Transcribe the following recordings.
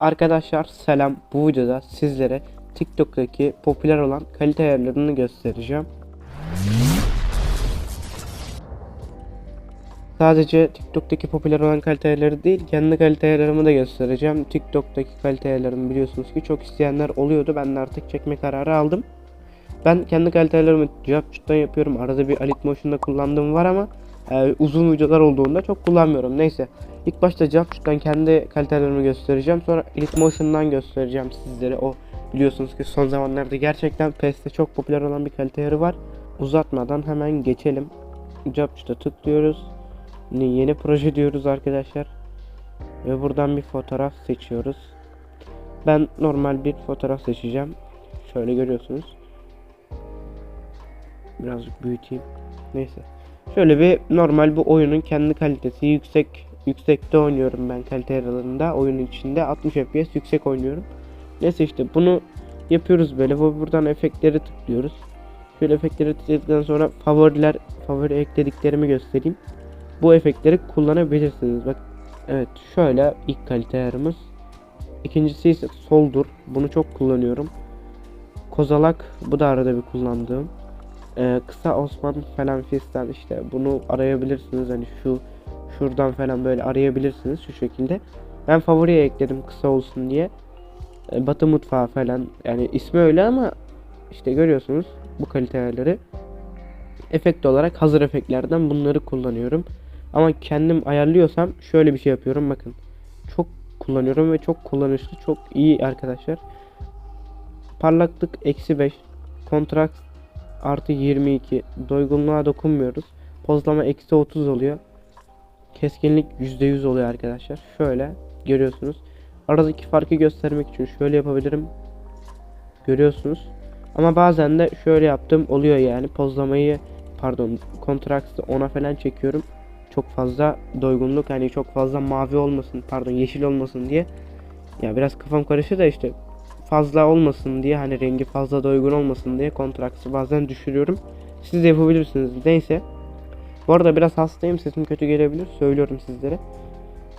Arkadaşlar selam. Bu videoda sizlere TikTok'taki popüler olan kalite ayarlarını göstereceğim. Sadece TikTok'taki popüler olan kalite ayarları değil, kendi kalite ayarlarımı da göstereceğim. TikTok'taki kalite ayarlarımı biliyorsunuz ki çok isteyenler oluyordu. Ben de artık çekme kararı aldım. Ben kendi kalite ayarlarımı Japchut'tan yapıyorum. Arada bir Alit Motion'da kullandığım var ama e, uzun videolar olduğunda çok kullanmıyorum. Neyse. İlk başta Japchut'tan kendi kalitelerimi göstereceğim. Sonra Elite Motion'dan göstereceğim sizlere. O biliyorsunuz ki son zamanlarda gerçekten PES'te çok popüler olan bir kalite ayarı var. Uzatmadan hemen geçelim. Japchut'a tıklıyoruz. Yeni proje diyoruz arkadaşlar. Ve buradan bir fotoğraf seçiyoruz. Ben normal bir fotoğraf seçeceğim. Şöyle görüyorsunuz. Birazcık büyüteyim. Neyse. Şöyle bir normal bu oyunun kendi kalitesi yüksek yüksekte oynuyorum ben kalite aralarında oyunun içinde 60 FPS yüksek oynuyorum. Neyse işte bunu yapıyoruz böyle ve buradan efektleri tıklıyoruz. Şöyle efektleri tıkladıktan sonra favoriler favori eklediklerimi göstereyim. Bu efektleri kullanabilirsiniz. Bak evet şöyle ilk kalite ayarımız. İkincisi ise soldur. Bunu çok kullanıyorum. Kozalak bu da arada bir kullandığım. Ee, kısa Osman falan fistan işte bunu arayabilirsiniz hani şu şuradan falan böyle arayabilirsiniz şu şekilde. Ben favoriye ekledim kısa olsun diye. Ee, Batı mutfağı falan yani ismi öyle ama işte görüyorsunuz bu kalite ayarları. Efekt olarak hazır efektlerden bunları kullanıyorum. Ama kendim ayarlıyorsam şöyle bir şey yapıyorum bakın. Çok kullanıyorum ve çok kullanışlı çok iyi arkadaşlar. Parlaklık eksi 5. Kontrast artı 22. Doygunluğa dokunmuyoruz. Pozlama eksi 30 oluyor. Keskinlik %100 oluyor arkadaşlar. Şöyle görüyorsunuz. Aradaki farkı göstermek için şöyle yapabilirim. Görüyorsunuz. Ama bazen de şöyle yaptım oluyor yani. Pozlamayı pardon kontrastı 10'a falan çekiyorum. Çok fazla doygunluk hani çok fazla mavi olmasın pardon yeşil olmasın diye. Ya biraz kafam karıştı da işte fazla olmasın diye hani rengi fazla doygun olmasın diye kontrastı bazen düşürüyorum. Siz de yapabilirsiniz. Neyse. Bu arada biraz hastayım sesim kötü gelebilir söylüyorum sizlere.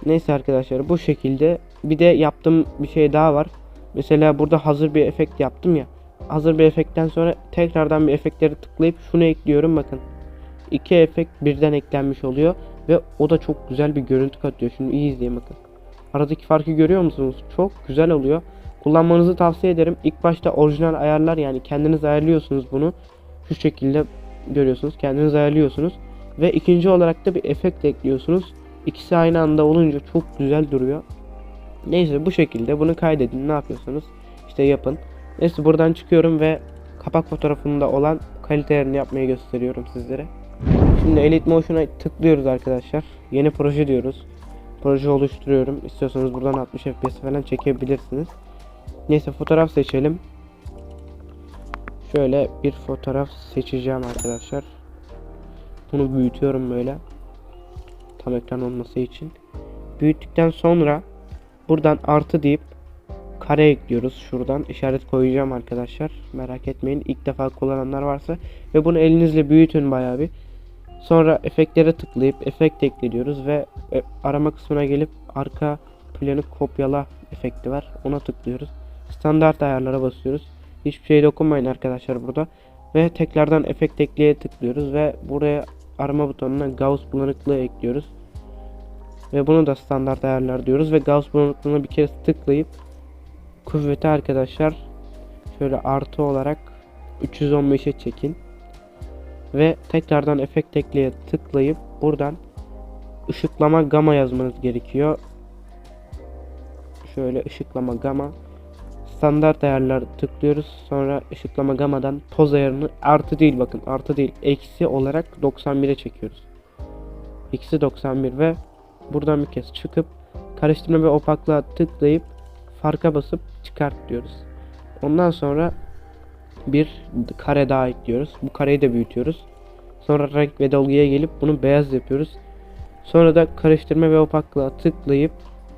Neyse arkadaşlar bu şekilde bir de yaptığım bir şey daha var. Mesela burada hazır bir efekt yaptım ya. Hazır bir efektten sonra tekrardan bir efektleri tıklayıp şunu ekliyorum bakın. İki efekt birden eklenmiş oluyor ve o da çok güzel bir görüntü katıyor. Şimdi iyi izleyin bakın. Aradaki farkı görüyor musunuz? Çok güzel oluyor. Kullanmanızı tavsiye ederim. İlk başta orijinal ayarlar yani kendiniz ayarlıyorsunuz bunu. Şu şekilde görüyorsunuz. Kendiniz ayarlıyorsunuz. Ve ikinci olarak da bir efekt ekliyorsunuz. İkisi aynı anda olunca çok güzel duruyor. Neyse bu şekilde bunu kaydedin. Ne yapıyorsanız işte yapın. Neyse buradan çıkıyorum ve kapak fotoğrafında olan kalitelerini yapmayı gösteriyorum sizlere. Şimdi Elite Motion'a tıklıyoruz arkadaşlar. Yeni proje diyoruz. Proje oluşturuyorum. İstiyorsanız buradan 60 FPS falan çekebilirsiniz. Neyse fotoğraf seçelim. Şöyle bir fotoğraf seçeceğim arkadaşlar. Bunu büyütüyorum böyle. Tam ekran olması için. Büyüttükten sonra buradan artı deyip kare ekliyoruz. Şuradan işaret koyacağım arkadaşlar. Merak etmeyin. İlk defa kullananlar varsa ve bunu elinizle büyütün bayağı bir. Sonra efektlere tıklayıp efekt ekliyoruz ve e, arama kısmına gelip arka planı kopyala efekti var. Ona tıklıyoruz. Standart ayarlara basıyoruz. Hiçbir şey dokunmayın arkadaşlar burada. Ve tekrardan efekt ekleye tıklıyoruz ve buraya arama butonuna Gauss bulanıklığı ekliyoruz. Ve bunu da standart ayarlar diyoruz ve Gauss bulanıklığına bir kez tıklayıp kuvveti arkadaşlar şöyle artı olarak 315'e çekin. Ve tekrardan efekt ekleye tıklayıp buradan ışıklama gamma yazmanız gerekiyor. Şöyle ışıklama gamma standart ayarlar tıklıyoruz. Sonra ışıklama gamadan poz ayarını artı değil bakın artı değil eksi olarak 91'e çekiyoruz. Eksi 91 ve buradan bir kez çıkıp karıştırma ve opaklığa tıklayıp farka basıp çıkart diyoruz. Ondan sonra bir kare daha ekliyoruz. Bu kareyi de büyütüyoruz. Sonra renk ve dolguya gelip bunu beyaz yapıyoruz. Sonra da karıştırma ve opaklığa tıklayıp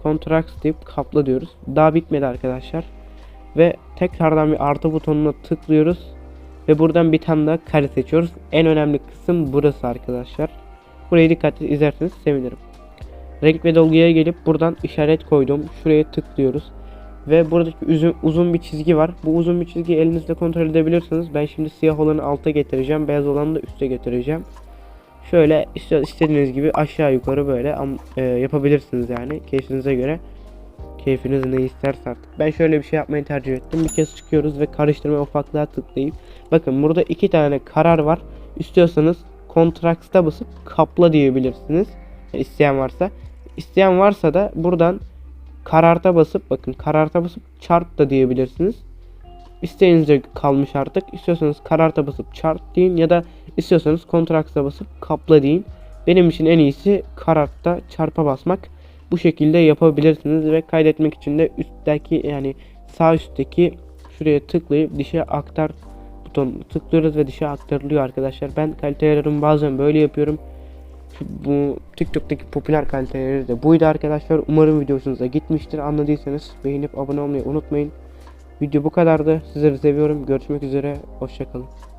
kontrast deyip kapla diyoruz. Daha bitmedi arkadaşlar ve tekrardan bir artı butonuna tıklıyoruz ve buradan bir tane daha kare seçiyoruz. En önemli kısım burası arkadaşlar. Burayı dikkatli izlerseniz sevinirim. Renk ve dolguya gelip buradan işaret koydum. Şuraya tıklıyoruz. Ve buradaki uzun, uzun bir çizgi var. Bu uzun bir çizgiyi elinizle kontrol edebilirsiniz. Ben şimdi siyah olanı alta getireceğim. Beyaz olanı da üste getireceğim. Şöyle iste- istediğiniz gibi aşağı yukarı böyle e, yapabilirsiniz yani keyfinize göre. Keyfiniz ne isterse artık. Ben şöyle bir şey yapmayı tercih ettim. Bir kez çıkıyoruz ve karıştırma ufaklığa tıklayıp bakın burada iki tane karar var. İstiyorsanız Contracts'ta basıp kapla diyebilirsiniz. İsteyen varsa. İsteyen varsa da buradan kararta basıp bakın kararta basıp chart da diyebilirsiniz. İsteğinize kalmış artık. İstiyorsanız kararta basıp chart deyin ya da istiyorsanız Contracts'ta basıp kapla deyin. Benim için en iyisi karartta çarpa basmak. Bu şekilde yapabilirsiniz ve kaydetmek için de üstteki yani sağ üstteki şuraya tıklayıp dişe aktar butonuna tıklıyoruz ve dişe aktarılıyor arkadaşlar. Ben kalite ayarlarımı bazen böyle yapıyorum. Bu TikTok'taki popüler kalite ayarı da buydu arkadaşlar. Umarım video hoşunuza gitmiştir. Anladıysanız beğenip abone olmayı unutmayın. Video bu kadardı. Sizleri seviyorum. Görüşmek üzere. Hoşçakalın.